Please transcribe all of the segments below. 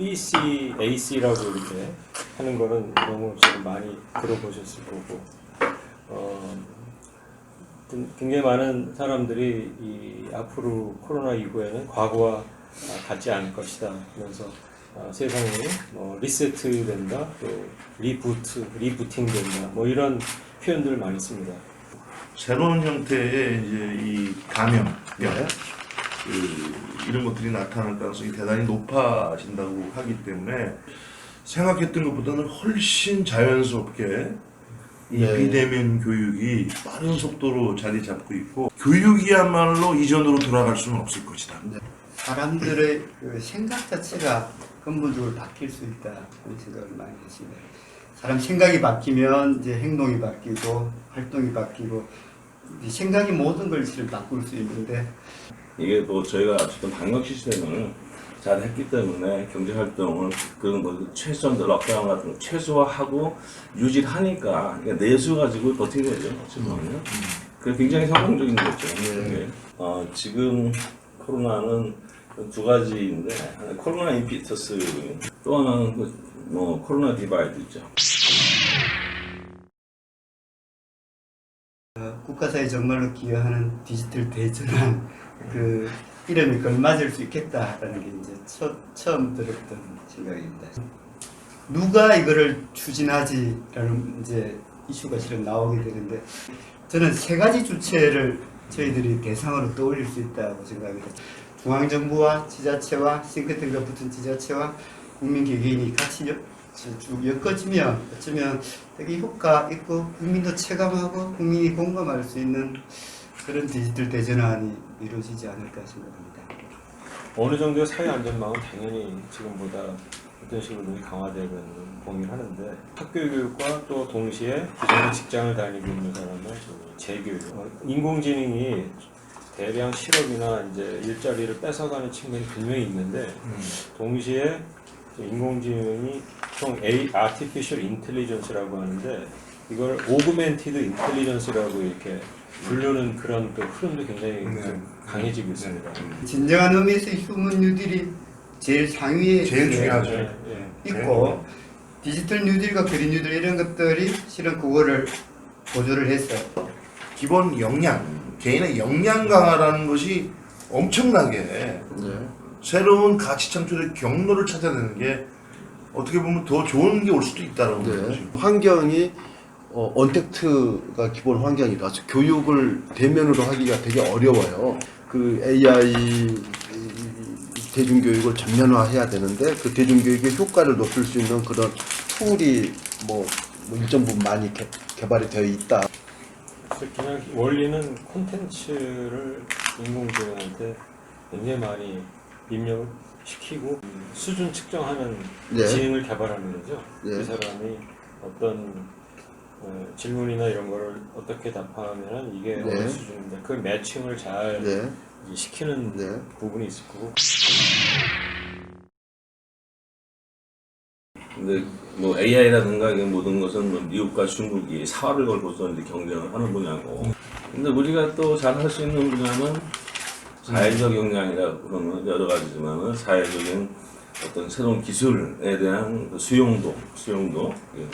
BC, AC라고 이렇게 하는 거는 너무 지금 많이 들어보셨을 거고 어, 좀 굉장히 많은 사람들이 이 앞으로 코로나 이후에는 과거와 아, 같지 않을 것이다. 그래서 아, 세상이 뭐 리세트된다, 또 리부트, 리부팅된다, 뭐 이런 표현들을 많이 씁니다. 새로운 형태의 이제 이 감염, 네. 그 이런 것들이 나타날 가능성이 대단히 높아진다고 하기 때문에 생각했던 것보다는 훨씬 자연스럽게 이 네. 비대면 교육이 빠른 속도로 자리 잡고 있고 교육이야말로 이전으로 돌아갈 수는 없을 것이다. 사람들의 그 생각 자체가 근본적으로 바뀔 수 있다 그런 생각을 많이 했습니다. 사람 생각이 바뀌면 이제 행동이 바뀌고 활동이 바뀌고 이 생각이 모든 걸 실을 바꿀 수 있는데 이게 뭐 저희가 어쨌든 방역 시스템을 잘 했기 때문에 경제 활동을 그런 거 최소한 락다운 같은 거 최소화하고 유지하니까 그러니까 내수 가지고 버틴 거죠. 어찌 보면 그 굉장히 성공적인 거죠. 네. 어, 지금 코로나는 그두 가지인데 코로나 인피터스 또 하나는 그 뭐 코로나 디바이드 있죠. 국가사에 정말로 기여하는 디지털 대전환 그 이름이 걸맞을 수 있겠다라는 게 이제 처, 처음 들었던 생각입니다. 누가 이거를 추진하지라는 이제 이슈가 실은 나오게 되는데 저는 세 가지 주체를 저희들이 대상으로 떠올릴 수 있다고 생각합니다. 중앙정부와 지자체와 싱크탱크가 붙은 지자체와 국민 개개인이 같이 엮, 쭉 엮어지면 어쩌면 되게 효과 있고 국민도 체감하고 국민이 공감할 수 있는 그런 디지털 대전환이 이루어지지 않을까 생각합니다. 어느 정도의 사회 안전망은 당연히 지금보다 어떤 식으로든 강화되는 동의하는데 학교 교육과 또 동시에 기존에 직장을 다니고 있는 사람은 좀 재교육, 어, 인공지능이 대량 실업이나 이제 일자리를 뺏어가는 측면이 분명히 있는데 동시에 인공지능이 총 A, Artificial Intelligence라고 하는데 이걸 Augmented Intelligence라고 이렇게 부르는 그런 또 흐름도 굉장히 좀 강해지고 있습니다. 진정한 의미에서의 휴먼 뉴딜이 제일 상위에 제일 중요하죠. 예, 예. 있고 디지털 뉴딜과 그린 뉴딜 이런 것들이 실은 그거를 보조를 해서 기본 역량, 개인의 역량 강화라는 것이 엄청나게 네. 새로운 가치 창출의 경로를 찾아내는 게 어떻게 보면 더 좋은 게 올 수도 있다는 거죠. 네. 환경이 어, 언택트가 기본 환경이라서 교육을 대면으로 하기가 되게 어려워요. 그 AI 이- 대중교육을 전면화해야 되는데 그 대중교육의 효과를 높일 수 있는 그런 툴이 뭐, 뭐 일정 부분 많이 개, 개발이 되어 있다. 그래서 그냥 원리는 콘텐츠를 인공지능한테 굉장히 많이 입력을 시키고 수준 측정하는 네. 지능을 개발하는 거죠. 네. 그 사람이 어떤 어, 질문이나 이런 거를 어떻게 답하면 이게 네. 어느 수준인데 그 매칭을 잘 네. 이제 시키는 네. 부분이 있을 거고 근데 뭐 AI라든가 이런 모든 것은 뭐 미국과 중국이 사활을 걸고서 이제 경쟁을 하는 분야고. 근데 우리가 또 잘 할 수 있는 분야는 사회적 역량이라 그러면 여러 가지지만은 사회적인 어떤 새로운 기술에 대한 그 수용도, 수용도. 예.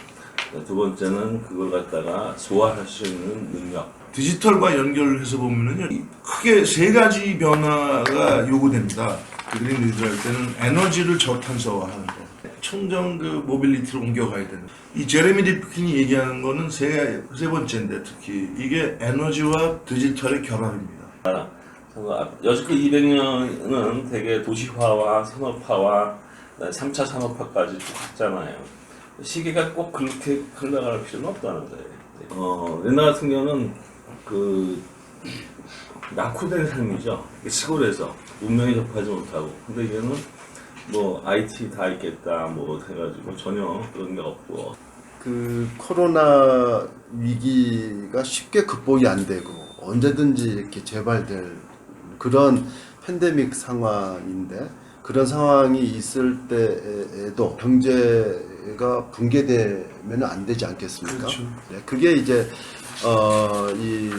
두 번째는 그걸 갖다가 소화할 수 있는 능력. 디지털과 연결해서 보면은요 이 크게 세 가지 변화가 요구됩니다. 그 그린 리드를 할 때는 에너지를 저탄소화하는 거, 청정 그 모빌리티로 옮겨가야 되는. 이 제레미 디프킨이 얘기하는 거는 세, 세 번째인데 특히 이게 에너지와 디지털의 결합입니다. 앞- 여지껏 200년은 되게 도시화와 산업화와 3차 산업화까지 쭉 갔잖아요. 시기가 꼭 그렇게 흘러갈 필요는 없다는 거예요. 어, 옛날 같은 경우는 그 낙후된 삶이죠. 시골에서 문명에 접하지 못하고. 근데 이제는 뭐 IT 다 있겠다 뭐 해가지고 전혀 그런 게 없고 그 코로나 위기가 쉽게 극복이 안 되고 언제든지 이렇게 재발될 그런 팬데믹 상황인데 그런 상황이 있을 때에도 경제가 붕괴되면 안 되지 않겠습니까? 그렇죠. 네, 그게 이제 어, 이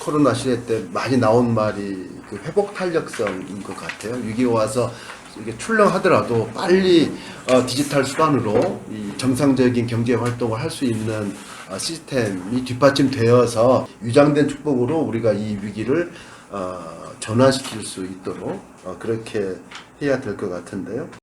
코로나 시대 때 많이 나온 말이 그 회복 탄력성인 것 같아요. 위기 와서 이게 출렁하더라도 빨리 어, 디지털 수단으로 이 정상적인 경제 활동을 할 수 있는 어, 시스템이 뒷받침되어서 위장된 축복으로 우리가 이 위기를 어, 전환시킬 수 있도록 어, 그렇게 해야 될 것 같은데요.